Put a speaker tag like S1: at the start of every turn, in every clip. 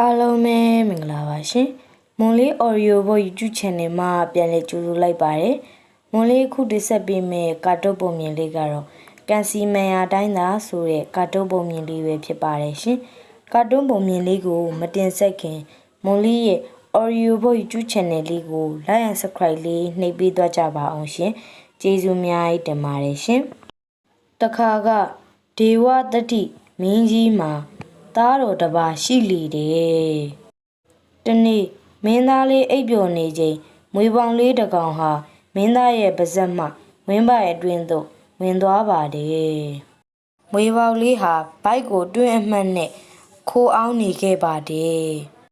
S1: အားလုံးပဲမင်္ဂလာပါရှင်။မွန်လေး Audio Book YouTube Channel မှာပြန်လည်ကြိုဆိုလိုက်ပါတယ်။မွန်လေးအခုတင်ဆက်ပေးမယ့်ကာတွန်းပုံမြင်လေးကတော့ကန်စီမန်ယာတိုင်းသားဆိုတဲ့ကာတွန်းပုံမြင်လေးပဲဖြစ်ပါတယ်ရှင်။ကာတွန်းပုံမြင်လေးကိုမတင်ဆက်ခင်မွန်လေးရဲ့ Audio Book YouTube Channel လေးကို Like and Subscribe လေးနှိပ်ပေးသွားကြပါအောင်ရှင်။ကျေးဇူးအများကြီးတင်ပါတယ်ရှင်။တခါကဒေဝတတိမင်းကြီးမှာ သားတော်တစ်ပါးရှိလေတယ်။တနေ့မင်းသားလေးအိပ်ပျော်နေချိန်မွေပေါင်လေးတစ်ကောင်ဟာမင်းသားရဲ့ပါဇက်မှဝင်းပါရဲ့အတွင်းသို့ဝင်သွားပါတယ်။မွေပေါင်လေးဟာဘိုက်ကိုတွင်းအမှတ်နဲ့ခိုးအောင်နေခဲ့ပါတယ်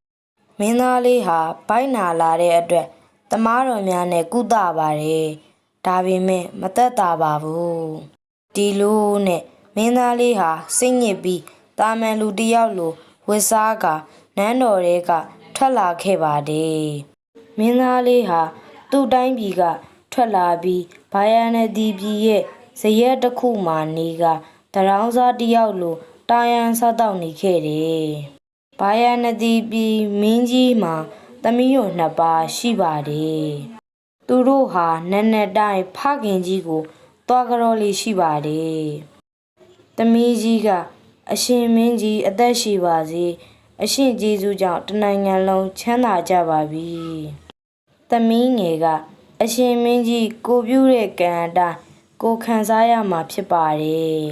S1: ။မင်းသားလေးဟာဘိုက်နာလာတဲ့အတွက်တမားတော်များနဲ့ကုသပါတယ်။ဒါပေမဲ့မသက်သာပါဘူး။ဒီလိုနဲ့မင်းသားလေးဟာစိတ်ညစ်ပြီး တာမန်လူတစ်ယောက်လိုဝစ်စားကနန်းတော်ထဲကထွက်လာခဲ့ပါတယ်။မင်းသားလေးဟာသူ့တိုင်းပြည်ကထွက်လာပြီးဘာယာနဒီပြည်ရဲ့ဇရက်တစ်ခုမှနေကတရောင်းစားတစ်ယောက်လိုတာယန်စားတော့နေခဲ့တယ်။ဘာယာနဒီပြည်မင်းကြီးမှာသမီးတို့နှစ်ပါးရှိပါတယ်။သူတို့ဟာနက်နက်တိုင်းဖခင်ကြီးကိုတွားကြောလေးရှိပါတယ်။သမီးကြီးက အရှင်မင်းကြီးအသက်ရှိပါစေအရှင်ကျေးဇူးကြောင့်တနိုင်ငံလုံးချမ်းသာကြပါပြီ။သမီးငယ်ကအရှင်မင်းကြီးကိုပြုတဲ့ကံအတိုင်းကိုခံစားရမှာဖြစ်ပါတယ်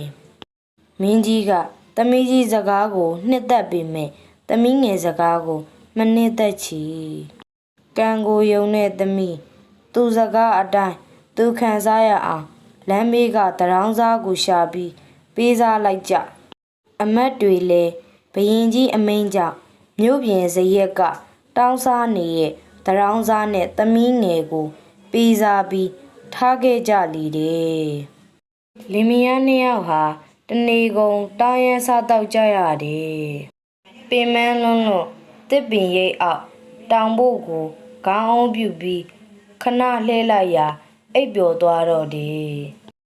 S1: ။မင်းကြီးကသမီးကြီးစကားကိုနှစ်သက်ပေမဲ့သမီးငယ်စကားကိုမနှစ်သက်ချီ။ကံကိုယုံတဲ့သမီးသူစကားအတိုင်းသူခံစားရအောင်လမ်းဘေးကတရောင်းစားကိုရှာပြီးပေးစားလိုက်ကြ။ အမတ်တွေလည်းဘရင်ကြီးအမိန်ကြောင့်မြို့ပြင်ဇရက်ကတောင်းစားနေတဲ့တရောင်းစားနဲ့သမီးငယ်ကိုပေးစားပြီးထားခဲ့ကြလေတယ်။လင်မယားနှစ်ယောက်ဟာတနေကုန်တောင်းရန်စားတော့ကြရတယ်။ပင်မန်းလုံးလို့တစ်ပင်ရိပ်အောက်တောင်ဖို့ကိုခေါင်းအောင်ပြုပြီးခဏလှဲလိုက်ရာအိပ်ပျော်သွားတော့တယ်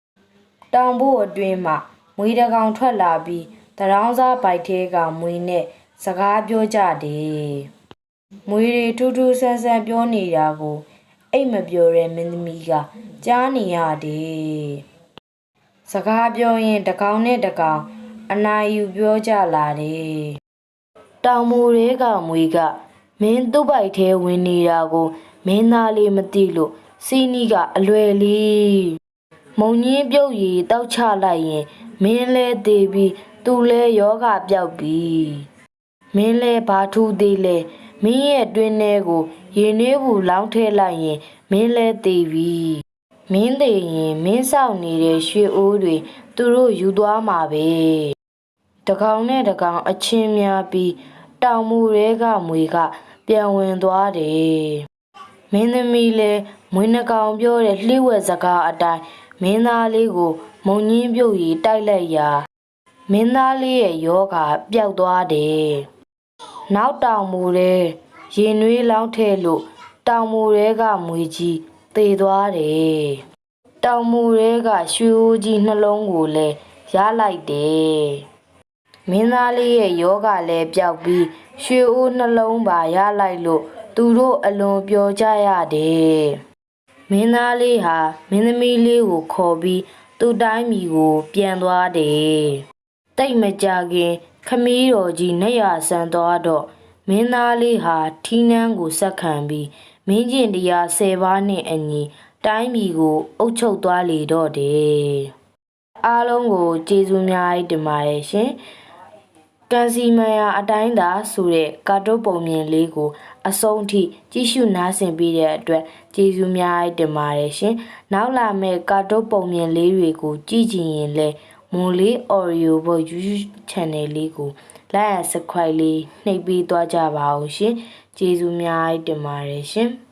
S1: ။တောင်ဖို့အတွင်းမှာမွေးတကောင်ထွက်လာပြီး တရောင်းစားပိုက်သေးကမွေနဲ့စကားပြောကြတယ်။မွေတွေထူးထူးဆန်းဆန်းပြောနေတာကိုအိတ်မပြောတဲ့မင်းသမီးကကြားနေရတယ်။စကားပြောရင်တကောင်နဲ့တကောင်အနာယူပြောကြလာတယ်။တောင်မူတွေကမွေကမင်းသူ့ပိုက်သေးဝင်နေတာကိုမင်းသားလေးမသိလို့စီနီကအလွယ်လေးမုံညင်းပြုတ်ရီတောက်ချလိုက်ရင်မင်းလဲသေးပြီး သူလဲယောဂပြောက်ပြီမင်းလဲဘာထူးသေးလဲမင်းရဲ့တွင်းထဲကိုရေနှွေးဘူးလောင်းထဲလိုက်ရင်မင်းလဲသေးပြီမင်းသေးရင်မင်းဆောက်နေတဲ့ရွှေအိုးတွေသူတို့ယူသွားမှာပဲတကောင်နဲ့တကောင်အချင်းများပြီးတောင်မူတွေကမွေကပြန်ဝင်သွားတယ်မင်းသမီးလဲမွေးနှကောင်ပြောတဲ့လှိဝက်စကားအတိုင်းမင်းသားလေးကို မုံညင်းပြုတ်ရီတိုက်လိုက်ရာ မင်းသားလေးရဲ့ယောဂပျောက်သွားတယ်။နောက်တောင်မူတဲ့ရင်နွေးလောင်းထဲလို့တောင်မူတွေကမွေကြီးသေသွားတယ်။တောင်မူတွေကရွှေအိုးကြီးနှလုံးကိုလည်းရလိုက်တယ်။မင်းသားလေးရဲ့ယောဂလည်းပျောက်ပြီးရွှေအိုးနှလုံးပါရလိုက်လို့သူတို့အလွန်ပျော်ကြရတယ်။မင်းသားလေးဟာမင်းသမီးလေးကိုခေါ်ပြီးသူ့တိုင်းမီကိုပြန်သွားတယ်။ တိတ်မကြခင်ခမည်းတော်ကြီးနေရဆန်သွားတော့မင်းသားလေးဟာထီးနှန်းကိုဆက်ခံပြီးမင်းကျင်တရား၁၀ပါးနဲ့အညီတိုင်းပြည်ကိုအုပ်ချုပ်သွားလေတော့တယ်။အားလုံးကိုကျေးဇူးများတင်ပါတယ်ရှင်။ကန်စီမယာအတိုင်းသာဆိုတဲ့ကာတုပုံမြင်လေးကို အဆုံးထိကြည့်ရှုနားဆင်ပေးတဲ့အတွက်ကျေးဇူးများတင်ပါတယ်ရှင်။နောက်လာမယ့်ကာတုပုံမြင်လေးတွေကိုကြည့်ကြည့်ရင်လည်း မွန်လေး Audio ဘော YouTube Channel လေးကို like and subscribe လေးနှိပ်ပေးသွားကြပါဦးရှင်။ကျေးဇူးများတင်ပါတယ်ရှင်။